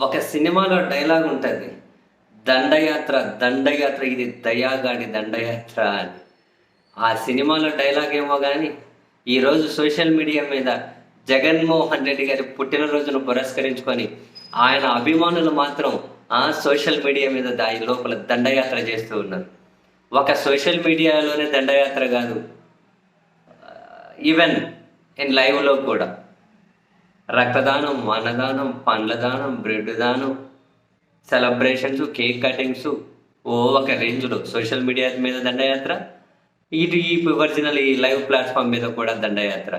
ఒక సినిమాలో డైలాగ్ ఉంటుంది దండయాత్ర దండయాత్ర ఇది దయాగాడి దండయాత్ర అని. ఆ సినిమాలో డైలాగ్ ఏమో కానీ ఈరోజు సోషల్ మీడియా మీద జగన్మోహన్ రెడ్డి గారి పుట్టినరోజును పురస్కరించుకొని ఆయన అభిమానులు మాత్రం ఆ సోషల్ మీడియా మీద దాని లోపల దండయాత్ర చేస్తూ ఉన్నారు. ఒక సోషల్ మీడియాలోనే దండయాత్ర కాదు ఈవెన్ ఇన్ లైవ్లో కూడా. రక్తదానం అన్నదానం పండ్ల దానం బ్రెడ్ దానం సెలబ్రేషన్స్ కేక్ కటింగ్స్ ఓ ఒక రేంజ్లో సోషల్ మీడియా మీద దండయాత్ర ఇటు ఈ ఒరిజినల్ ఈ లైవ్ ప్లాట్ఫామ్ మీద కూడా దండయాత్ర.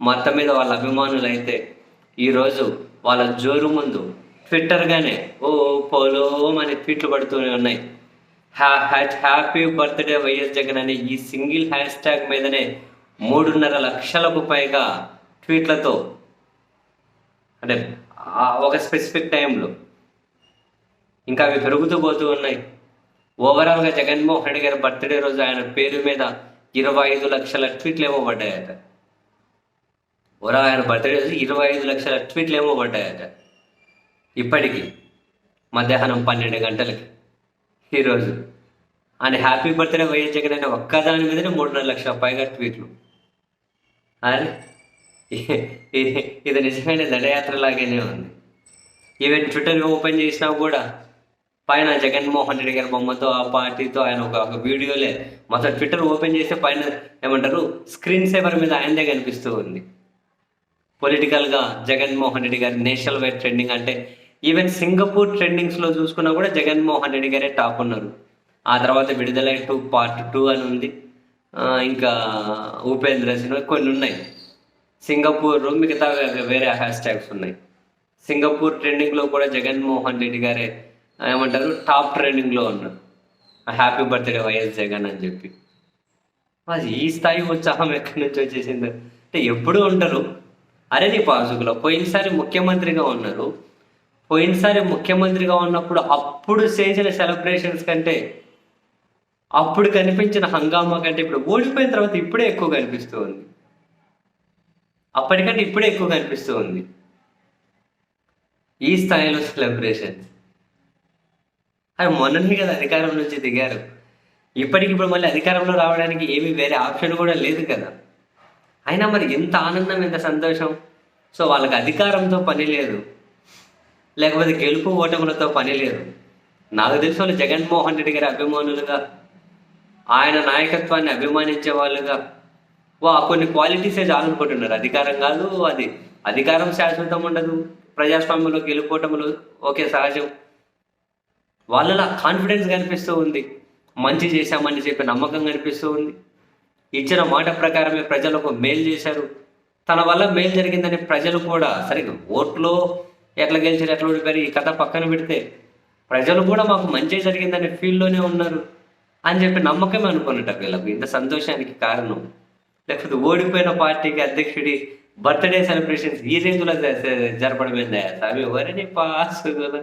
మొత్తం మీద వాళ్ళ అభిమానులు అయితే ఈరోజు వాళ్ళ జోరు ముందు ట్విట్టర్గానే ఓ పోలో అని ట్వీట్లు పడుతూనే ఉన్నాయి. హ్యాపీ బర్త్డే వైఎస్ జగన్ అనే ఈ సింగిల్ హ్యాష్ ట్యాగ్ మీదనే మూడున్నర లక్షలకు పైగా ట్వీట్లతో అంటే ఒక స్పెసిఫిక్ టైంలో ఇంకా అవి పెరుగుతూ పోతూ ఉన్నాయి. ఓవరాల్గా జగన్మోహన్ రెడ్డి గారి బర్త్డే రోజు ఆయన పేరు మీద ఇరవై ఐదు లక్షల ట్వీట్లు ఏమో పడ్డాయట. ఓవరాల్ ఆయన బర్త్డే రోజు ఇరవై ఐదు లక్షల ట్వీట్లు ఏమో పడ్డాయట. ఇప్పటికీ మధ్యాహ్నం పన్నెండు గంటలకి ఈరోజు ఆయన హ్యాపీ బర్త్డే వైఎస్ జగన్ అనే ఒక్కదాని మీదనే మూడున్నర లక్షల పైగా ట్వీట్లు అరే ఇది నిజమైన దండయాత్ర లాగానే ఉంది. ఈవెన్ ట్విట్టర్ ఓపెన్ చేసినా కూడా పైన జగన్మోహన్ రెడ్డి గారి బొమ్మతో ఆ పార్టీతో ఆయన ఒక ఒక వీడియోలే మొత్తం ట్విట్టర్ ఓపెన్ చేస్తే పైన ఏమంటారు? స్క్రీన్ సేవర్ మీద ఆయనదే కనిపిస్తూ ఉంది. పొలిటికల్గా జగన్మోహన్ రెడ్డి గారి నేషనల్ వైడ్ ట్రెండింగ్ అంటే ఈవెన్ సింగపూర్ ట్రెండింగ్స్లో చూసుకున్నా కూడా జగన్మోహన్ రెడ్డి గారే టాప్ ఉన్నారు. ఆ తర్వాత విడుదల టూ పార్ట్ టూ అని ఉంది. ఇంకా ఉపేంద్ర సినిమా కొన్ని ఉన్నాయి. సింగపూర్ మిగతా వేరే హ్యాష్ ట్యాగ్స్ ఉన్నాయి. సింగపూర్ ట్రెండింగ్లో కూడా జగన్మోహన్ రెడ్డి గారే ఏమంటారు టాప్ ట్రెండింగ్లో ఉన్నారు. హ్యాపీ బర్త్డే వైఎస్ జగన్ అని చెప్పి. అది ఈ స్థాయి ఉత్సాహం ఎక్కడి నుంచి వచ్చేసింది. అంటే ఎప్పుడు ఉంటారు. అరే నీ పోయినసారి ముఖ్యమంత్రిగా ఉన్నారు. పోయినసారి ముఖ్యమంత్రిగా ఉన్నప్పుడు అప్పుడు చేసిన సెలబ్రేషన్స్ కంటే అప్పుడు కనిపించిన హంగామా కంటే ఇప్పుడు ఓడిపోయిన తర్వాత ఇప్పుడే ఎక్కువ కనిపిస్తూ ఉంది. అప్పటికంటే ఇప్పుడే ఎక్కువ కనిపిస్తూ ఉంది. ఈ స్థాయిలో సెలబ్రేషన్స్ అది మొన్ననే కదా అధికారం నుంచి దిగారు. ఇప్పటికిప్పుడు మళ్ళీ అధికారంలో రావడానికి ఏమీ వేరే ఆప్షన్ కూడా లేదు కదా. అయినా మరి ఎంత ఆనందం ఎంత సంతోషం. సో వాళ్ళకి అధికారంతో పని లేదు. లేకపోతే గెలుపు ఓటములతో పని లేదు. నాకు తెలిసిన వాళ్ళు జగన్మోహన్ రెడ్డి గారి అభిమానులుగా ఆయన నాయకత్వాన్ని అభిమానించే వాళ్ళుగా వా కొన్ని క్వాలిటీసే చాలనుకుంటున్నారు. అధికారం కాదు అది. అధికారం శాశ్వతం ఉండదు. ప్రజాస్వామ్యంలో గెలుపోవటంలో ఓకే సహజం. వాళ్ళలా కాన్ఫిడెన్స్ కనిపిస్తూ ఉంది. మంచి చేశామని చెప్పి నమ్మకం కనిపిస్తూ ఉంది. ఇచ్చిన మాట ప్రకారమే ప్రజలకు మేలు చేశారు. తన వల్ల మేలు జరిగిందని ప్రజలు కూడా సరిగ్గా ఓట్లో ఎట్లా గెలిచారు ఎట్లా ఓడిపోయారు ఈ కథ పక్కన పెడితే ప్రజలు కూడా మాకు మంచి జరిగిందనే ఫీల్డ్లోనే ఉన్నారు అని చెప్పి నమ్మకమే అనుకున్నట్టు వీళ్ళకు. ఇంత సంతోషానికి కారణం. లేకపోతే ఓడిపోయిన పార్టీకి అధ్యక్షుడి బర్త్డే సెలబ్రేషన్స్ ఈ రేంజ్లో జరపడమైందా స్వామి ఎవరిని పాస్ కదా?